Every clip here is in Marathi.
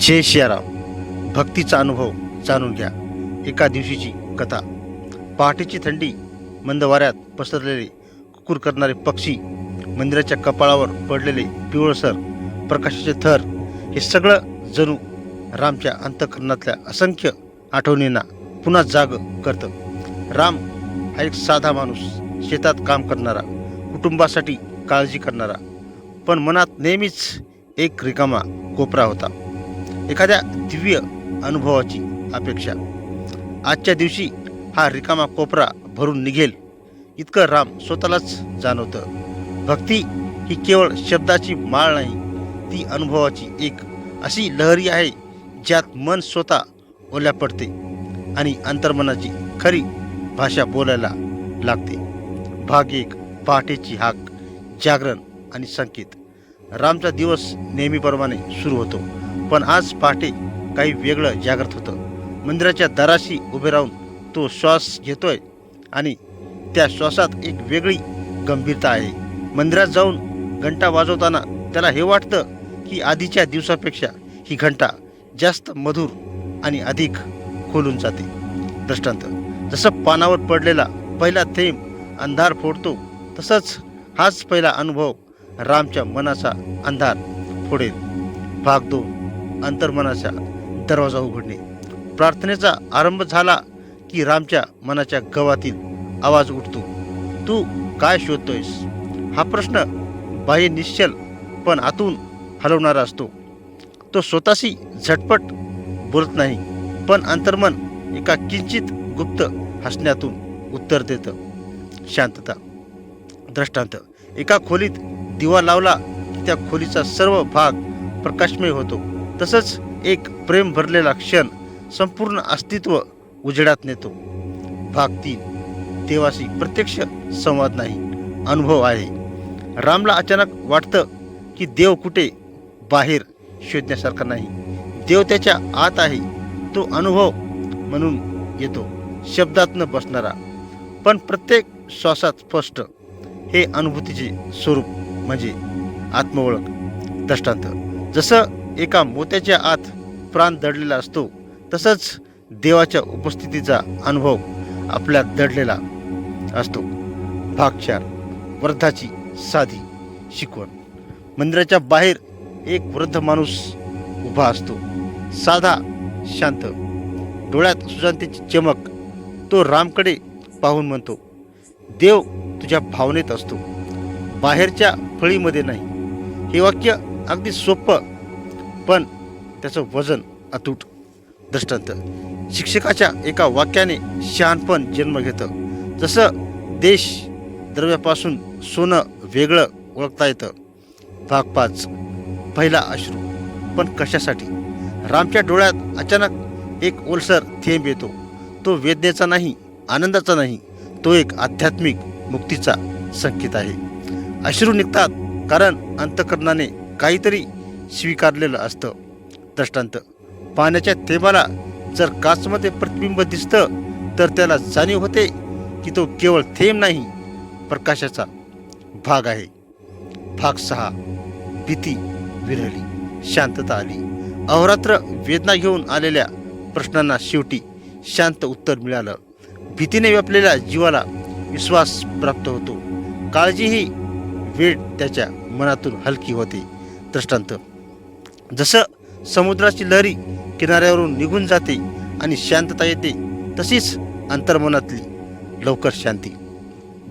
जय शियाराम भक्तीचा अनुभव जाणून घ्या. एका दिवशीची कथा. पहाटेची थंडी मंद वाऱ्यात पसरलेले कुकुर करणारे पक्षी मंदिराच्या कपाळावर पडलेले पिवळसर प्रकाशाचे थर हे सगळं जणू रामच्या अंतकरणातल्या असंख्य आठवणींना पुन्हा जाग करतं. राम हा एक साधा माणूस शेतात काम करणारा कुटुंबासाठी काळजी करणारा पण मनात नेहमीच एक रिकामा कोपरा होता. एखाद्या दिव्य अनुभवाची अपेक्षा. आजच्या दिवशी हा रिकामा कोपरा भरून निघेल. इतकं राम स्वतःलाच जाणवतं. भक्ती ही केवळ शब्दाची माळ नाही ती अनुभवाची एक अशी लहरी आहे ज्यात मन स्वतः ओल्या पडते आणि अंतर्मनाची खरी भाषा बोलायला लागते. भाग एक पहाटेची हाक जागरण आणि संकेत. रामचा दिवस नेहमीप्रमाणे सुरू होतो. पण आज पहाटे काही वेगळं जागृत होतं. मंदिराच्या दाराशी उभे राहून तो श्वास घेतोय आणि त्या श्वासात एक वेगळी गंभीरता आहे. मंदिरात जाऊन घंटा वाजवताना त्याला हे वाटतं की आधीच्या दिवसापेक्षा ही घंटा जास्त मधुर आणि अधिक खोलून जाते. दृष्टांत जसं पानावर पडलेला पहिला थेंब अंधार फोडतो तसंच हाच पहिला अनुभव रामच्या मनाचा अंधार फोडेल. भाग दोन अंतर्मनाचा दरवाजा उघडणे. प्रार्थनेचा आरंभ झाला की रामच्या मनाच्या गवातील आवाज उठतो. तू काय शोधतोयस? हा प्रश्न बाह्य निश्चल पण आतून हलवणारा असतो. तो स्वतःशी झटपट बोलत नाही पण अंतर्मन एका किंचित गुप्त हसण्यातून उत्तर देतं. शांतता दृष्टांत. एका खोलीत दिवा लावला की त्या खोलीचा सर्व भाग प्रकाशमय होतो. तसंच एक प्रेम भरलेला क्षण संपूर्ण अस्तित्व उजेडात नेतो. भाग तीन. देवाशी प्रत्यक्ष संवाद नाही. अनुभव आहे. रामला अचानक वाटतं की देव कुठे? बाहेर शोधण्यासारखा नाही. देव त्याच्या आत आहे. तो अनुभव म्हणून येतो. शब्दात न बसणारा. पण प्रत्येक श्वासात स्पष्ट. हे अनुभूतीचे स्वरूप म्हणजे आत्मओळख. दृष्टांत. जसं एका मोत्याच्या आत प्राण दडलेला असतो. तसंच देवाच्या उपस्थितीचा अनुभव आपल्यात दडलेला असतो. भाग चार. वृद्धाची साधी शिकवण. मंदिराच्या बाहेर एक वृद्ध माणूस उभा असतो. साधा शांत. डोळ्यात सुशांतीची चमक तो रामकडे पाहून म्हणतो देव तुझ्या भावनेत असतो. बाहेरच्या फळीमध्ये नाही. हे वाक्य अगदी सोपं पण त्याचं वजन अतूट. दृष्टांत. शिक्षकाच्या एका वाक्याने शहाणपण जन्म घेतं. जसं देश द्रव्यापासून सोनं वेगळं ओळखता येतं. भाग पाच. पहिला अश्रू. पण कशासाठी? रामच्या डोळ्यात अचानक एक ओलसर थेंब येतो. तो वेदनेचा नाही आनंदाचा नाही. तो एक आध्यात्मिक मुक्तीचा संकेत आहे. अश्रू निघतात कारण अंतकरणाने काहीतरी स्वीकारलेलं असतं. दृष्टांत पाण्याच्या थेंबाला जर काचमध्ये प्रतिबिंब दिसतं तर त्याला जाणीव होते की तो केवळ थेंब नाही प्रकाशाचा भाग आहे. भाग सहा भीती विरहली शांतता आली. अहोरात्र वेदना घेऊन आलेल्या प्रश्नांना शेवटी शांत उत्तर मिळालं. भीतीने व्यापलेल्या जीवाला विश्वास प्राप्त होतो. काळजीही वेळ त्याच्या मनातून हलकी होते. दृष्टांत जसं समुद्राची लहरी किनाऱ्यावरून निघून जाते आणि शांतता येते तशीच अंतर्मनातली लवकर शांती.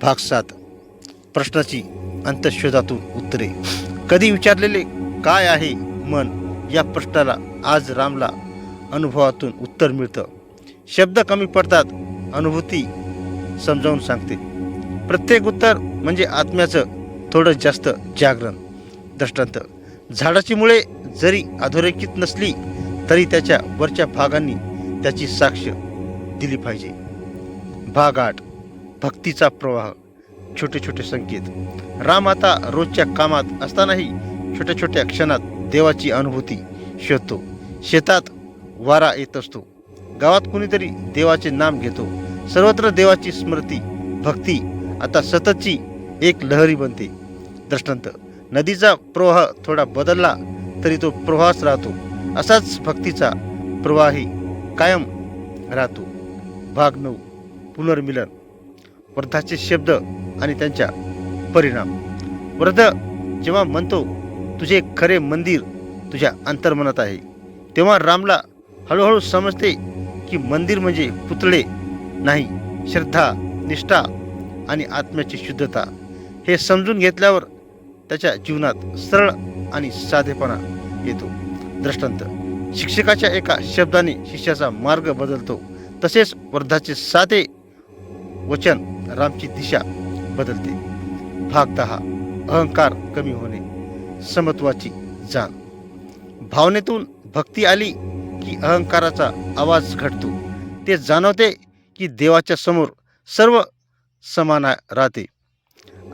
भाग सात. प्रश्नाची अंतशोधातून उत्तरे. कधी विचारलेले काय आहे मन या प्रश्नाला आज रामला अनुभवातून उत्तर मिळतं. शब्द कमी पडतात अनुभूती समजावून सांगते. प्रत्येक उत्तर म्हणजे आत्म्याचं थोडं जास्त जागरण. दृष्टांत. झाडाची मुळे जरी अधोरेखित नसली तरी त्याच्या वरच्या भागांनी त्याची साक्ष दिली पाहिजे. भाग आठ भक्तीचा प्रवाह. छोटे छोटे संकेत. राम आता रोजच्या कामात असतानाही छोट्या छोट्या क्षणात देवाची अनुभूती शोधतो. शेतात वारा येत असतो. गावात कुणीतरी देवाचे नाम घेतो. सर्वत्र देवाची स्मृती भक्ती आता सततची एक लहरी बनते. दृष्टांत नदीचा प्रवाह थोडा बदलला तरी तो प्रवाहच राहतो. असाच भक्तीचा प्रवाही कायम राहतो. भाग नऊ पुनर्मिलन. वृद्धाचे शब्द आणि त्यांच्या परिणाम. वृद्ध जेव्हा म्हणतो तुझे खरे मंदिर तुझ्या अंतर्मनात आहे. तेव्हा रामला हळूहळू समजते की मंदिर म्हणजे पुतळे नाही श्रद्धा निष्ठा आणि आत्म्याची शुद्धता. हे समजून घेतल्यावर त्याच्या जीवनात सरळ आणि साधेपणा येतो. दृष्टांत. शिक्षकाच्या एका शब्दाने शिष्याचा मार्ग बदलतो. तसेच वृद्धाचे साधे वचन रामची दिशा बदलते. भाग दहा अहंकार कमी होणे समत्वाची जाण. भावनेतून भक्ती आली की अहंकाराचा आवाज घडतो ते जाणवते की देवाच्या समोर सर्व समान राहते.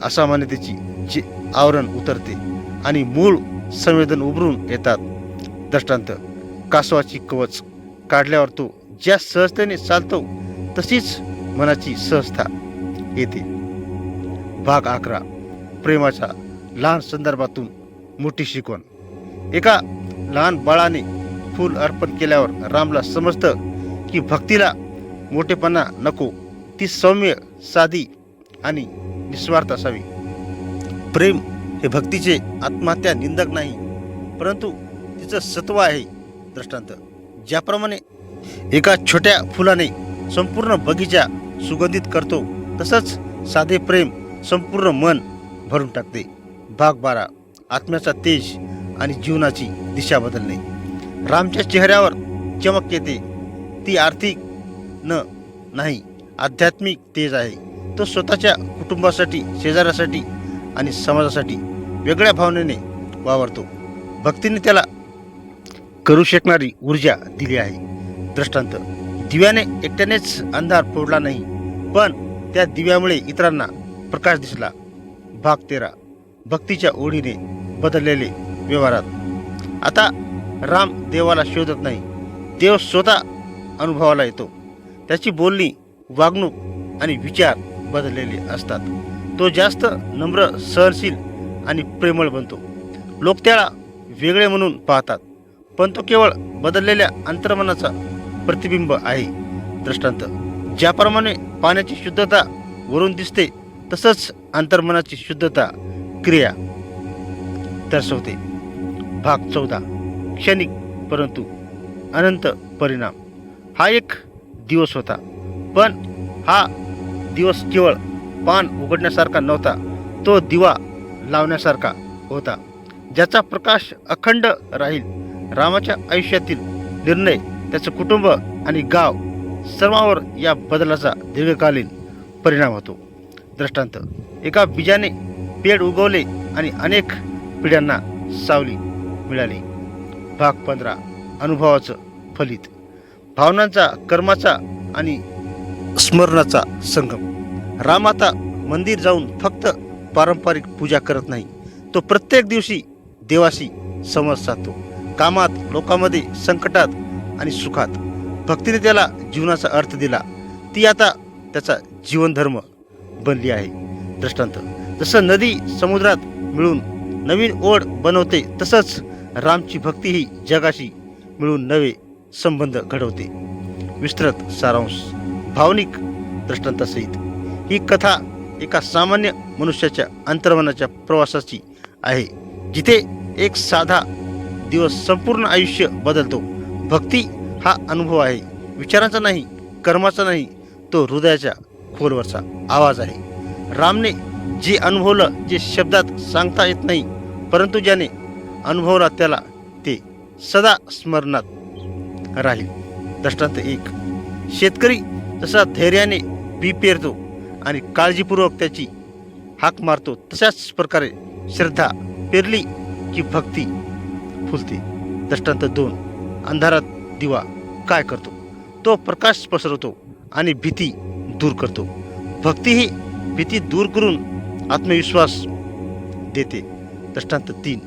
असामान्यतेची जे आवरण उतरते. आणि मूळ संवेदन उभरून येतात. दृष्टांत कासवाची कवच काढल्यावर तो ज्या सहजतेने चालतो तशीच मनाची सहजता येते. भाग अकरा प्रेमाच्या लहान संदर्भातून मोठी शिकवण. एका लहान बाळाने फूल अर्पण केल्यावर रामला समजतं की भक्तीला मोठेपणा नको ती सौम्य साधी आणि निस्वार्थ असावी. प्रेम हे भक्तीचे आत्महत्या निंदक नाही परंतु तिचं सत्व आहे दृष्टांत. ज्याप्रमाणे एका छोट्या फुलाने संपूर्ण बगीचा सुगंधित करतो तसंच साधे प्रेम संपूर्ण मन भरून टाकते. भाग बारा. आत्म्याचा तेज आणि जीवनाची दिशा बदलणे. रामच्या चेहऱ्यावर चमक येते. ती आर्थिक न नाही आध्यात्मिक तेज आहे. तो स्वतःच्या कुटुंबासाठी शेजाऱ्यासाठी आणि समाजासाठी वेगळ्या भावनेने वावरतो. भक्तीने त्याला करू शकणारी ऊर्जा दिली आहे. दृष्टांत दिव्याने एकट्यानेच अंधार फोडला नाही पण त्या दिव्यामुळे इतरांना प्रकाश दिसला. भाग तेरा भक्तीच्या ओढीने बदललेले व्यवहारात. आता राम देवाला शोधत नाही देव स्वतः अनुभवाला येतो. त्याची बोलणी वागणूक आणि विचार बदललेले असतात. तो जास्त नम्र सहनशील आणि प्रेमळ बनतो. लोक त्याला वेगळे म्हणून पाहतात पण तो केवळ बदललेल्या अंतर्मनाचा प्रतिबिंब आहे. दृष्टांत ज्याप्रमाणे पाण्याची शुद्धता वरून दिसते तसंच अंतर्मनाची शुद्धता क्रिया. दर्शवते. भाग चौदा. क्षणिक परंतु अनंत परिणाम. हा एक दिवस होता पण हा दिवस केवळ पान उघडण्यासारखा नव्हता. तो दिवा लावण्यासारखा होता. ज्याचा प्रकाश अखंड राहील. रामाच्या आयुष्यातील निर्णय त्याचं कुटुंब आणि गाव सर्वांवर या बदलाचा दीर्घकालीन परिणाम होतो. दृष्टांत एका बीजाने पेड उगवले आणि अनेक पिढ्यांना सावली मिळाली. भाग पंधरा अनुभवाचं फलित. भावनांचा कर्माचा आणि स्मरणाचा संगम. राम आता मंदिर जाऊन फक्त पारंपरिक पूजा करत नाही तो प्रत्येक दिवशी देवाशी संवाद साधतो. कामात लोकांमध्ये संकटात आणि सुखात. भक्तीने त्याला जीवनाचा अर्थ दिला. ती आता त्याचा जीवनधर्म बनली आहे. दृष्टांत जसं नदी समुद्रात मिळून नवीन ओढ बनवते तसंच रामची भक्ती ही जगाशी मिळून नवे संबंध घडवते. विस्तृत सारांश. भावनिक दृष्टांतासहित. ही कथा एका सामान्य मनुष्याच्या अंतर्मनाच्या प्रवासाची आहे जिथे एक साधा दिवस संपूर्ण आयुष्य बदलतो. भक्ती हा अनुभव आहे. विचारांचा नाही कर्माचा नाही तो हृदयाच्या खोलवरचा आवाज आहे. रामने जे अनुभवलं जे शब्दात सांगता येत नाही परंतु ज्याने अनुभवला त्याला ते सदा स्मरणात राहील. दृष्टांत एक. शेतकरी जसा धैर्याने बी पेरतो आणि काळजीपूर्वक त्याची हाक मारतो. तशाच प्रकारे श्रद्धा पेरली की भक्ती फुलते. दृष्टांत दोन अंधारात दिवा काय करतो? तो प्रकाश पसरवतो आणि भीती दूर करतो. भक्ती ही भीती दूर करून आत्मविश्वास देते. दृष्टांत तीन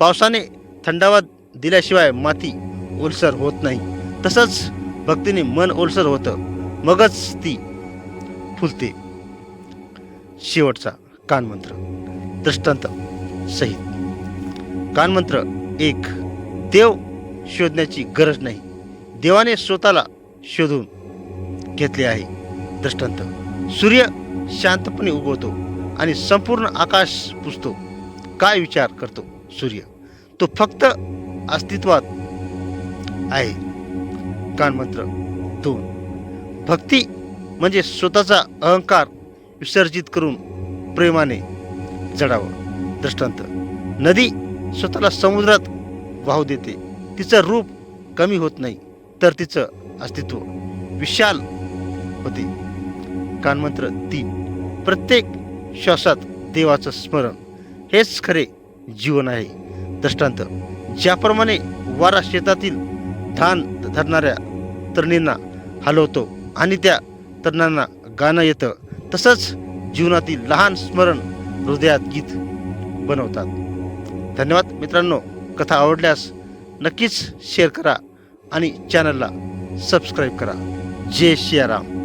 पावसाने थंडावा दिल्याशिवाय माती ओलसर होत नाही. तसंच भक्तीने मन ओलसर होतं. मगच ती फुलते. शेवटचा कानमंत्र दृष्टांत सहित. कानमंत्र एक देव शोधण्याची गरज नाही. देवाने स्वतःला शोधून घेतले आहे. दृष्टांत सूर्य शांतपणे उगवतो आणि संपूर्ण आकाश पुसतो. काय विचार करतो सूर्य? तो फक्त अस्तित्वात आहे. कानमंत्र दोन भक्ती म्हणजे स्वतःचा अहंकार विसर्जित करून प्रेमाने जडावं. दृष्टांत नदी स्वतःला समुद्रात वाहू देते. तिचं रूप कमी होत नाही तर तिचं अस्तित्व विशाल होते. कानमंत्र तीन प्रत्येक श्वासात देवाचं स्मरण हेच खरे जीवन आहे. दृष्टांत ज्याप्रमाणे वारा शेतातील धान धरणाऱ्या तरुणींना हलवतो आणि त्या तरुणांना गाणं येतं तसंच जीवनातील लहान स्मरण हृदयात गीत बनवतात. धन्यवाद मित्रांनो. कथा आवडल्यास नक्कीच शेअर करा आणि चॅनलला सबस्क्राईब करा. जय सियाराम